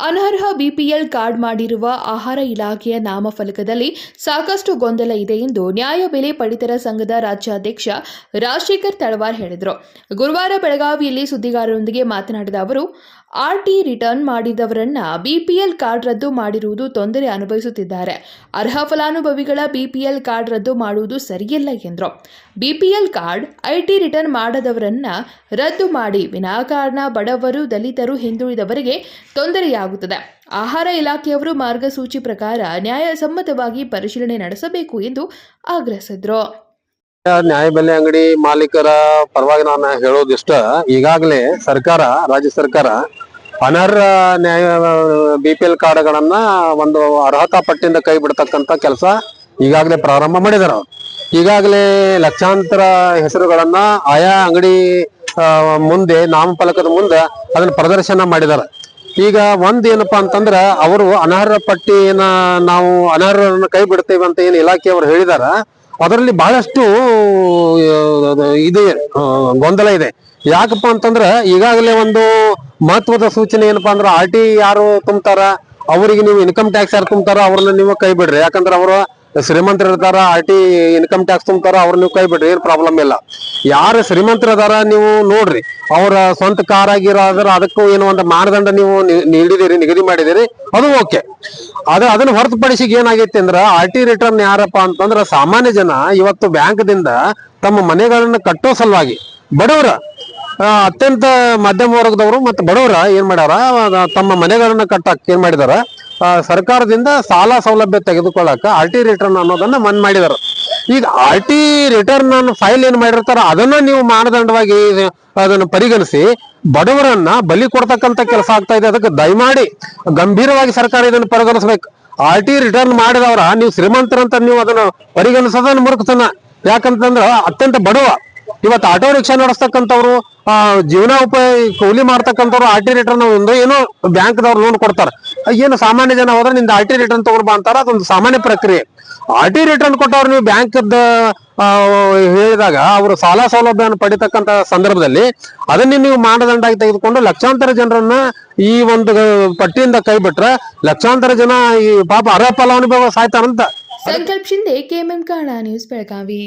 ಅನರ್ಹ BPL card ಮಾಡಿರುವ ಆಹಾರ ಇಲಾಖೆಯ ನಾಮಫಲಕದಲ್ಲಿ ಸಾಕಷ್ಟು ಗೊಂದಲ ಇದೆ ಎಂದು ನ್ಯಾಯಬೆಲೆ ಪಡಿತರ ಸಂಘದ ರಾಜ್ಯಾಧ್ಯಕ್ಷ ರಾಜಶೇಖರ್ ತಳವಾರ್ ಹೇಳಿದರು. ಗುರುವಾರ ಬೆಳಗಾವಿಯಲ್ಲಿ ಸುದ್ದಿಗಾರರೊಂದಿಗೆ ಮಾತನಾಡಿದ ಅವರು, ಆರ್ಟಿ ರಿಟರ್ನ್ ಮಾಡಿದವರನ್ನ ಬಿಪಿಎಲ್ ಕಾರ್ಡ್ ರದ್ದು ಮಾಡಿರುವುದು ತೊಂದರೆ ಅನುಭವಿಸುತ್ತಿದ್ದಾರೆ. ಅರ್ಹ ಫಲಾನುಭವಿಗಳ ಬಿಪಿಎಲ್ ಕಾರ್ಡ್ ರದ್ದು ಮಾಡುವುದು ಸರಿಯಲ್ಲ ಎಂದರು. ಬಿಪಿಎಲ್ ಕಾರ್ಡ್ ಐಟಿ ರಿಟರ್ನ್ ಮಾಡದವರನ್ನು ರದ್ದು ಮಾಡಿ. ವಿನಾಕಾರಣ ಬಡವರು, ದಲಿತರು ಹಿಂದುಳಿದವರಿಗೆ ತೊಂದರೆಯಾಗುತ್ತದೆ. ಆಹಾರ ಇಲಾಖೆಯವರು ಮಾರ್ಗಸೂಚಿ ಪ್ರಕಾರ ನ್ಯಾಯಸಮ್ಮತವಾಗಿ ಪರಿಶೀಲನೆ ನಡೆಸಬೇಕು ಎಂದು ಆಗ್ರಹಿಸಿದ್ರು. ನ್ಯಾಯಬೆಲೆ ಅಂಗಡಿ ಮಾಲೀಕರ ಪರವಾಗಿ ನಾನು ಹೇಳೋದಿಷ್ಟ, ಈಗಾಗಲೇ ಸರ್ಕಾರ, ರಾಜ್ಯ ಸರ್ಕಾರ ಅನರ್ಹ ನ್ಯಾಯ ಬಿ ಪಿ ಎಲ್ ಕಾರ್ಡ್ಗಳನ್ನ ಒಂದು ಅರ್ಹತಾ ಪಟ್ಟಿಯಿಂದ ಕೈ ಬಿಡ್ತಕ್ಕಂಥ ಕೆಲಸ ಈಗಾಗಲೇ ಪ್ರಾರಂಭ ಮಾಡಿದ್ದಾರೆ ಅವ್ರು. ಈಗಾಗಲೇ ಲಕ್ಷಾಂತರ ಹೆಸರುಗಳನ್ನ ಆಯಾ ಅಂಗಡಿ ಮುಂದೆ, ನಾಮಫಲಕದ ಮುಂದೆ ಅದನ್ನ ಪ್ರದರ್ಶನ ಮಾಡಿದ್ದಾರೆ ಈಗ ಒಂದ್ ಏನಪ್ಪಾ ಅಂತಂದ್ರ ಅವರು ಅನರ್ಹ ಪಟ್ಟಿನ ನಾವು ಅನರ್ಹರನ್ನ ಕೈ ಬಿಡ್ತೇವೆ ಅಂತ ಏನು ಇಲಾಖೆಯವರು ಹೇಳಿದಾರ. ಅದರಲ್ಲಿ ಬಹಳಷ್ಟು, ಇದೆ ಗೊಂದಲ ಇದೆ. ಯಾಕಪ್ಪ ಅಂತಂದ್ರ ಈಗಾಗಲೇ ಒಂದು ಮಹತ್ವದ ಸೂಚನೆ ಏನಪ್ಪಾ ಅಂದ್ರ ಆರ್ ಟಿ ಯಾರು ತುಂಬ್ತಾರ, ಅವರಿಗೆ ನೀವು ಇನ್ಕಮ್ ಟ್ಯಾಕ್ಸ್ ಯಾರು ತುಂಬ್ತಾರ ಅವ್ರನ್ನ ನೀವು ಕೈ ಬಿಡ್ರಿ. ಯಾಕಂದ್ರೆ ಅವರು ಶ್ರೀಮಂತರು ಇರ್ತಾರ, ಆರ್ ಟಿ ಇನ್ಕಮ್ ಟ್ಯಾಕ್ಸ್ ತುಂಬ್ತಾರ, ಅವ್ರ ನೀವು ಕೈ ಬಿಡ್ರಿ, ಏನ್ ಪ್ರಾಬ್ಲಮ್ ಇಲ್ಲ. ಯಾರು ಶ್ರೀಮಂತರ ಅದಾರ ನೀವು ನೋಡ್ರಿ. ಅವರ ಸ್ವಂತ ಕಾರ್ ಆಗಿರೋದ್ರ ಅದಕ್ಕೂ ಏನು ಒಂದು ಮಾನದಂಡ ನೀವು ನೀಡಿದಿರಿ, ನಿಗದಿ ಮಾಡಿದಿರಿ, ಅದು ಓಕೆ. ಅದ ಅದನ್ನ ಹೊರತುಪಡಿಸಿ ಏನಾಗೈತಿ ಅಂದ್ರ ಆರ್ ಟಿ ರಿಟರ್ನ್ ಯಾರಪ್ಪ ಅಂತಂದ್ರ ಸಾಮಾನ್ಯ ಜನ ಇವತ್ತು ಬ್ಯಾಂಕ್ದಿಂದ ತಮ್ಮ ಮನೆಗಳನ್ನ ಕಟ್ಟೋ ಸಲುವಾಗಿ ಬಡವರ ಅತ್ಯಂತ ಮಧ್ಯಮ ವರ್ಗದವರು ಮತ್ತು ಬಡವರ ಏನ್ ಮಾಡ್ಯಾರ ತಮ್ಮ ಮನೆಗಳನ್ನ ಕಟ್ಟಕ್ ಏನ್ ಮಾಡಿದಾರ ಸರ್ಕಾರದಿಂದ ಸಾಲ ಸೌಲಭ್ಯ ತೆಗೆದುಕೊಳ್ಳಕ ಆರ್ ಟಿ ರಿಟರ್ನ್ ಅನ್ನೋದನ್ನ ಮನ್ ಮಾಡಿದಾರೆ. ಈಗ ಆರ್ ಟಿ ರಿಟರ್ನ್ ಅನ್ನು ಫೈಲ್ ಏನ್ ಮಾಡಿರ್ತಾರ, ಅದನ್ನ ನೀವು ಮಾನದಂಡವಾಗಿ ಅದನ್ನ ಪರಿಗಣಿಸಿ ಬಡವರನ್ನ ಬಲಿ ಕೊಡ್ತಕ್ಕಂತ ಕೆಲಸ ಆಗ್ತಾ ಇದೆ. ಅದಕ್ಕೆ ದಯಮಾಡಿ ಗಂಭೀರವಾಗಿ ಸರ್ಕಾರ ಇದನ್ನು ಪರಿಗಣಿಸ್ಬೇಕು. ಆರ್ ಟಿ ರಿಟರ್ನ್ ಮಾಡಿದವರ ನೀವು ಶ್ರೀಮಂತರಂತ ನೀವು ಅದನ್ನ ಪರಿಗಣಿಸೋದನ್ನ ಮುರುಕ್ತನ. ಯಾಕಂತಂದ್ರ ಅತ್ಯಂತ ಬಡವ. ಇವತ್ತು ಆಟೋ ರಿಕ್ಷಾ ನಡೆಸ್ತಕ್ಕಂಥವ್ರು ಜೀವನ ಉಪಾಯ ಕೂಲಿ ಮಾಡ್ತಕ್ಕಂಥವ್ರು ಆರ್ ಟಿ ರಿಟರ್ನ್ ಏನೋ ಬ್ಯಾಂಕ್ದವ್ರು ಲೋನ್ ಕೊಡ್ತಾರ. ಏನು ಸಾಮಾನ್ಯ ಜನ ಹೋದ್ರೆ ನಿಂದ ಆರ್ ಟಿ ರಿಟರ್ನ್ ತಗೊಂಡ್ಬಾ ಅಂತಾರ, ಅದೊಂದು ಸಾಮಾನ್ಯ ಪ್ರಕ್ರಿಯೆ. ಆರ್ ಟಿ ರಿಟರ್ನ್ ಕೊಟ್ಟವ್ರು ನೀವು ಬ್ಯಾಂಕ್ ಹೇಳಿದಾಗ ಅವರು ಸಾಲ ಸೌಲಭ್ಯವನ್ನು ಪಡಿತಕ್ಕಂತ ಸಂದರ್ಭದಲ್ಲಿ ಅದನ್ನೇ ನೀವು ಮಾನದಂಡಾಗಿ ತೆಗೆದುಕೊಂಡು ಲಕ್ಷಾಂತರ ಜನರನ್ನ ಈ ಒಂದು ಪಟ್ಟಿಯಿಂದ ಕೈ ಬಿಟ್ರೆ ಲಕ್ಷಾಂತರ ಜನ ಈ ಪಾಪ ಅರ್ಹ ಫಲಾನುಭವ ಸಾಯ್ತಾರಂತ. Sankalp Shinde, KMM Kannada news Belagavi.